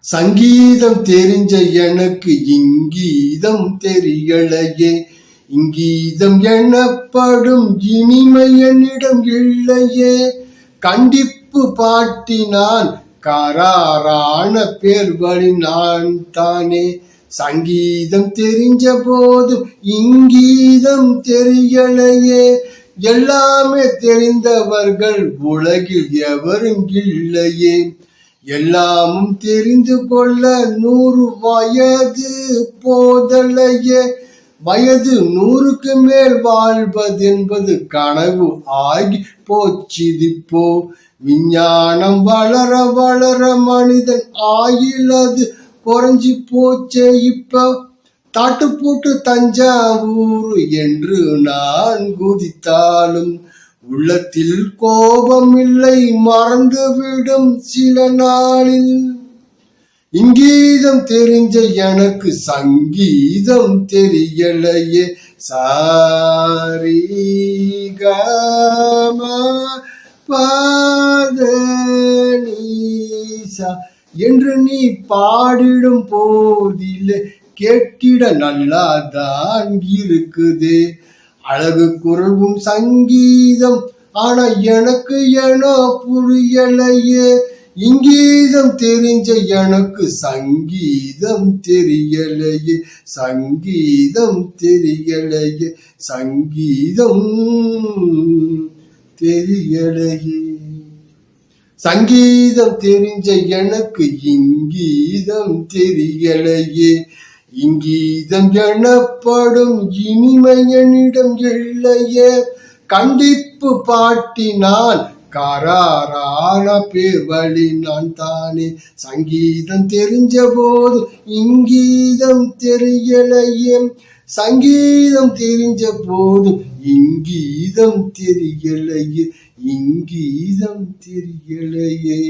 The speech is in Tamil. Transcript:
சங்கீதம் தெரிஞ்ச எனக்கு இங்கீதம் தெரியலையே. இங்கீதம் எனப்படும் இனிமை என்னிடம் இல்லையே. கண்டிப்பு பாட்டினான் கராரான பேர் வழி நான் தானே. சங்கீதம் தெரிஞ்ச போதும் இங்கீதம் தெரியலையே. எல்லாமே தெரிந்தவர்கள் உலகில் எவரும் இல்லையே. எல்லாமும் தெரிந்து கொள்ள நூறு வயது போதலையே. வயது நூறுக்கு மேல் வாழ்வது என்பது கனவு ஆகி போச்சிதிப்போ. விஞ்ஞானம் வளர வளர மனிதன் ஆயிலது குறைஞ்சி போச்சே இப்ப. தாட்டுப்பூட்டு தஞ்சாவூர் என்று நான் குதித்தாலும் உள்ளத்தில் கோபம் இல்லை மறந்துவிடும் சில நாளில். இங்கீதம் தெரிஞ்ச எனக்கு சங்கீதம் தெரியலையே. சாரி பாதீசா என்று நீ பாடிடும் போதிலே கேட்டிட நல்லாதான் இருக்குது அழகு குரலும் சங்கீதம். ஆனா எனக்கு என புரியலையே. இங்கீதம் தெரிஞ்ச எனக்கு சங்கீதம் தெரியலையே. சங்கீதம் தெரியலையே. சங்கீதம் தெரியலையே. சங்கீதம் தெரிஞ்ச எனக்கு இங்கீதம் தெரியலையே. இங்கீதம் எனப்படும் இனிமை என்னிடம் கண்டிப்பு பாட்டினான். கராரான பேர்வழி நான் தானே சங்கீதம் தெரிஞ்ச போது இங்கீதம் தெரியலையே. சங்கீதம் தெரிஞ்ச போது இங்கீதம் தெரியலையே. இங்கீதம் தெரியலையே.